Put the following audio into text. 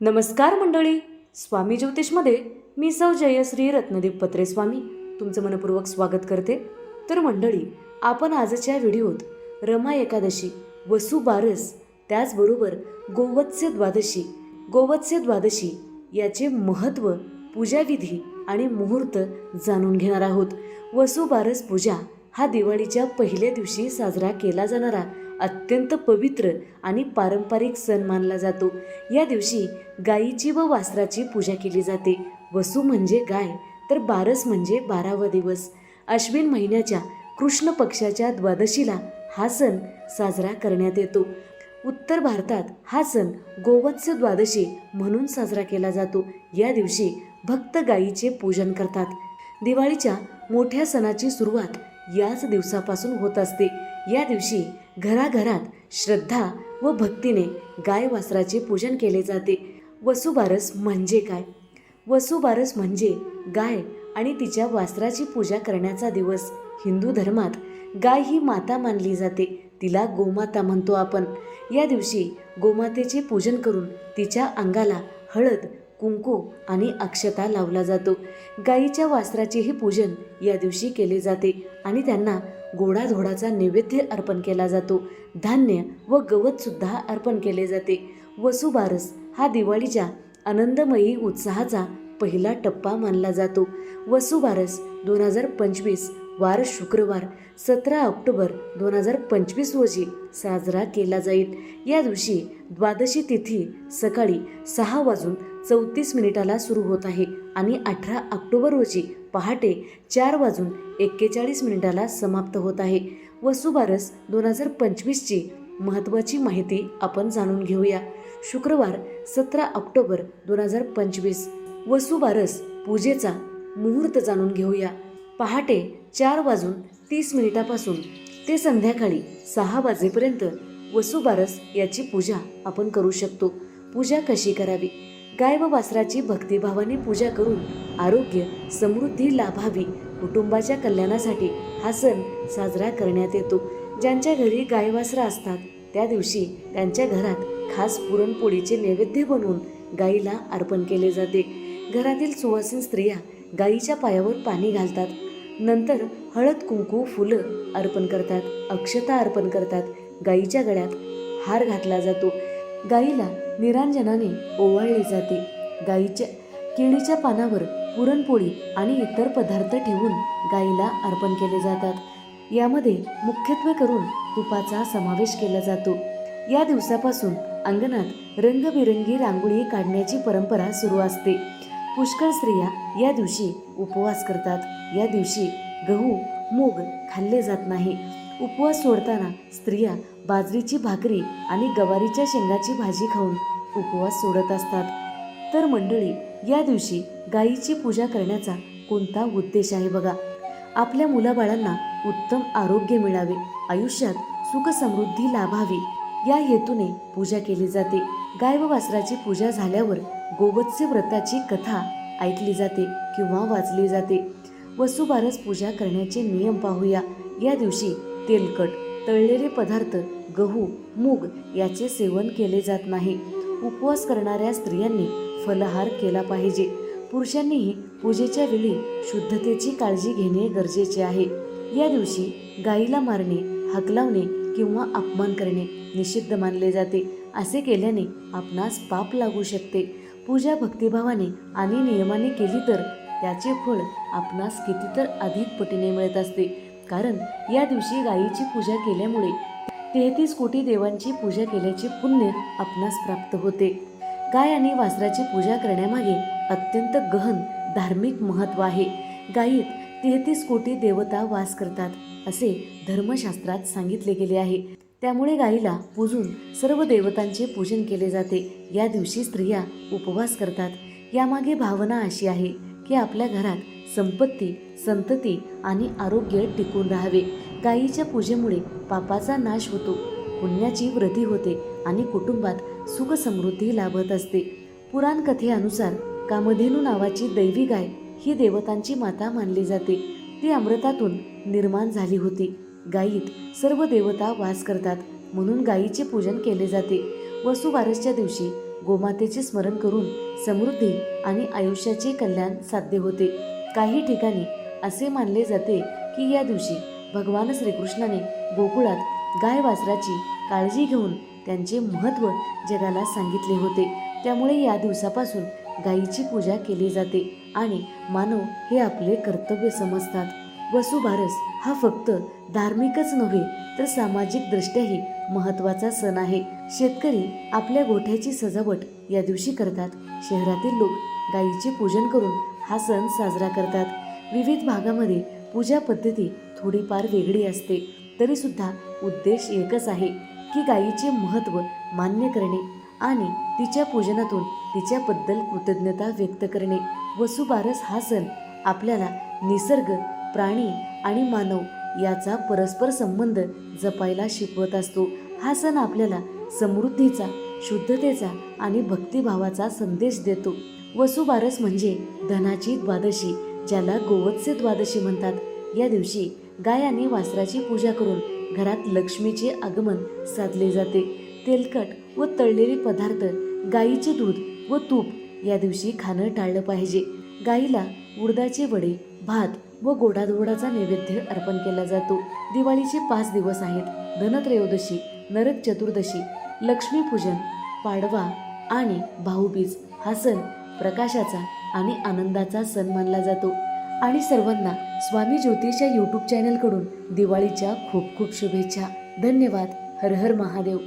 नमस्कार मंडळी. स्वामी ज्योतिषमध्ये मी सौ जयश्री रत्नदीप पत्रे स्वामी तुमचं मनपूर्वक स्वागत करते. तर मंडळी आपण आजच्या व्हिडिओत रमा एकादशी वसु बारस त्याचबरोबर गोवत्स्य द्वादशी गोवत्स्य द्वादशी याचे महत्त्व पूजाविधी आणि मुहूर्त जाणून घेणार आहोत वसुबारस पूजा हा दिवाळीच्या पहिल्या दिवशी साजरा केला जाणारा अत्यंत पवित्र आणि पारंपरिक सण मानला जातो. या दिवशी गायीची व वासराची पूजा केली जाते. वसू म्हणजे गाय तर बारस म्हणजे बारावा दिवस. अश्विन महिन्याच्या कृष्ण पक्षाच्या द्वादशीला हा सण साजरा करण्यात येतो. उत्तर भारतात हा सण गोवत्स द्वादशी म्हणून साजरा केला जातो. या दिवशी भक्त गायीचे पूजन करतात. दिवाळीच्या मोठ्या सणाची सुरुवात याच दिवसापासून होत असते. या दिवशी घराघरात श्रद्धा व भक्तीने गाय वासराचे पूजन केले जाते. वसुबारस म्हणजे काय? वसुबारस म्हणजे गाय आणि तिच्या वासराची पूजा करण्याचा दिवस. हिंदू धर्मात गाय ही माता मानली जाते. तिला गोमाता म्हणतो आपण. या दिवशी गोमातेचे पूजन करून तिच्या अंगाला हळद कुंकू आणि अक्षता लावला जातो. गाईच्या वासराचेही पूजन या दिवशी केले जाते आणि त्यांना गोडाधोडाचा नैवेद्य अर्पण केला जातो. धान्य व गवतसुद्धा अर्पण केले जाते. वसुबारस हा दिवाळीच्या आनंदमयी उत्साहाचा पहिला टप्पा मानला जातो. वसुबारस दोन हजार पंचवीस वार शुक्रवार सतरा ऑक्टोबर दोन हजार पंचवीस रोजी साजरा केला जाईल. या दिवशी द्वादशी तिथी सकाळी सहा वाजून चौतीस मिनिटाला सुरू होत आहे आणि अठरा ऑक्टोबर रोजी पहाटे चार वाजून एक्केचाळीस मिनिटाला समाप्त होत आहे. वसुबारस दोन हजार पंचवीसची महत्त्वाची माहिती आपण जाणून घेऊया. शुक्रवार सतरा ऑक्टोबर दोन हजार पंचवीस. वसुबारस पूजेचा मुहूर्त जाणून घेऊया. पहाटे चार वाजून तीस मिनिटापासून ते संध्याकाळी सहा वाजेपर्यंत वसुबारस याची पूजा आपण करू शकतो. पूजा कशी करावी? गाय व वासराची भक्तिभावाने पूजा करून आरोग्य समृद्धी लाभावी. कुटुंबाच्या कल्याणासाठी हा सण साजरा करण्यात येतो. ज्यांच्या घरी गाय वासरा असतात त्या दिवशी त्यांच्या घरात खास पुरणपोळीचे नैवेद्य बनवून गाईला अर्पण केले जाते. घरातील सुवासीन स्त्रिया गाईच्या पायावर पाणी घालतात. नंतर हळद कुंकू फुलं अर्पण करतात. अक्षता अर्पण करतात. गाईच्या गळ्यात हार घातला जातो. गाईला निरांजनाने ओवाळले जाते. गाईच्या केळीच्या पानावर पुरणपोळी आणि इतर पदार्थ ठेवून गाईला अर्पण केले जातात. यामध्ये मुख्यत्वे करून तुपाचा समावेश केला जातो. या दिवसापासून अंगणात रंगबिरंगी रांगोळी काढण्याची परंपरा सुरू असते. पुष्कळ स्त्रिया या दिवशी उपवास करतात. या दिवशी गहू मूग खाल्ले जात नाही. उपवास सोडताना स्त्रिया बाजरीची भाकरी आणि गवारीच्या शेंगाची भाजी खाऊन उपवास सोडत असतात. तर मंडळी या दिवशी गायीची पूजा करण्याचा कोणता उद्देश आहे बघा. आपल्या मुलाबाळांना उत्तम आरोग्य मिळावे आयुष्यात सुख समृद्धी लाभावी या हेतूने पूजा केली जाते. गाय व वासराची पूजा झाल्यावर गोवत्स्य व्रताची कथा ऐकली जाते किंवा वाचली जाते. वसुबारस पूजा करण्याचे नियम पाहूया. या दिवशी तेलकट तळलेले पदार्थ गहू मूग याचे सेवन केले जात नाही. उपवास करणाऱ्या स्त्रियांनी फलहार केला पाहिजे. पुरुषांनीही पूजेच्या वेळी शुद्धतेची काळजी घेणे गरजेचे आहे. या दिवशी गाईला मारणे हकलावणे किंवा अपमान करणे निषिद्ध मानले जाते. असे केल्याने आपणास पाप लागू शकते. पूजा भक्तिभावाने आणि नियमाने केली तर त्याचे फळ आपणास कितीतर अधिक पटीने मिळत असते. कारण या दिवशी गायीची पूजा केल्यामुळे तेहतीस कोटी देवांची पूजा केल्याचे पुण्य आपणास प्राप्त होते. गाय आणि वासराची पूजा करण्यामागे अत्यंत गहन धार्मिक महत्त्व आहे. गायीत तेहतीस कोटी देवता वास करतात असे धर्मशास्त्रात सांगितले गेले आहे. त्यामुळे गायीला पूजून सर्व देवतांचे पूजन केले जाते. या दिवशी स्त्रिया उपवास करतात. यामागे भावना अशी आहे की आपल्या घरात संपत्ती संतती आणि आरोग्य टिकून राहावे. गायीच्या पूजेमुळे पापाचा नाश होतो. पुण्याची वृद्धी होते आणि कुटुंबात सुख समृद्धी लाभत असते. पुराण कथेनुसार कामधेनू नावाची दैवी गाय ही देवतांची माता मानली जाते. ती अमृतातून निर्माण झाली होती. गायीत सर्व देवता वास करतात म्हणून गायीचे पूजन केले जाते. वसुबारसच्या दिवशी गोमातेचे स्मरण करून समृद्धी आणि आयुष्याचे कल्याण साध्य होते. काही ठिकाणी असे मानले जाते की या दिवशी भगवान श्रीकृष्णाने गोकुळात गाय वासराची काळजी घेऊन त्यांचे महत्त्व जगाला सांगितले होते. त्यामुळे या दिवसापासून गायीची पूजा केली जाते आणि मानव हे आपले कर्तव्य समजतात. वसुबारस हा फक्त धार्मिकच नव्हे तर सामाजिक दृष्ट्याही महत्त्वाचा सण आहे. शेतकरी आपल्या गोठ्याची सजावट या दिवशी करतात. शहरातील लोक गायीचे पूजन करून हा सण साजरा करतात. विविध भागामध्ये पूजा पद्धती थोडीफार वेगळी असते. तरीसुद्धा उद्देश एकच आहे की गायीचे महत्त्व मान्य करणे आणि तिच्या पूजनातून तिच्याबद्दल कृतज्ञता व्यक्त करणे. वसुबारस हा सण आपल्याला निसर्ग प्राणी आणि मानव याचा परस्पर संबंध जपायला शिकवत असतो. हा सण आपल्याला समृद्धीचा शुद्धतेचा आणि भक्तिभावाचा संदेश देतो. वसुबारस म्हणजे धनाची द्वादशी ज्याला गोवत्से द्वादशी म्हणतात. या दिवशी गाय आणि वासराची पूजा करून घरात लक्ष्मीचे आगमन साधले जाते. तेलकट व तळलेले पदार्थ गाईचे दूध व तूप या दिवशी खाणं टाळलं पाहिजे. गाईला उडदाचे वडे भात व गोडाधोडाचा नैवेद्य अर्पण केला जातो. दिवाळीचे पाच दिवस आहेत. धनत्रयोदशी नरक चतुर्दशी लक्ष्मीपूजन पाडवा आणि भाऊबीज हा सण प्रकाशाचा आणि आनंदाचा सण मानला जातो. आणि सर्वांना स्वामी ज्योतिषच्या यूट्यूब चॅनलकडून दिवाळीच्या खूप खूप शुभेच्छा. धन्यवाद. हर हर महादेव.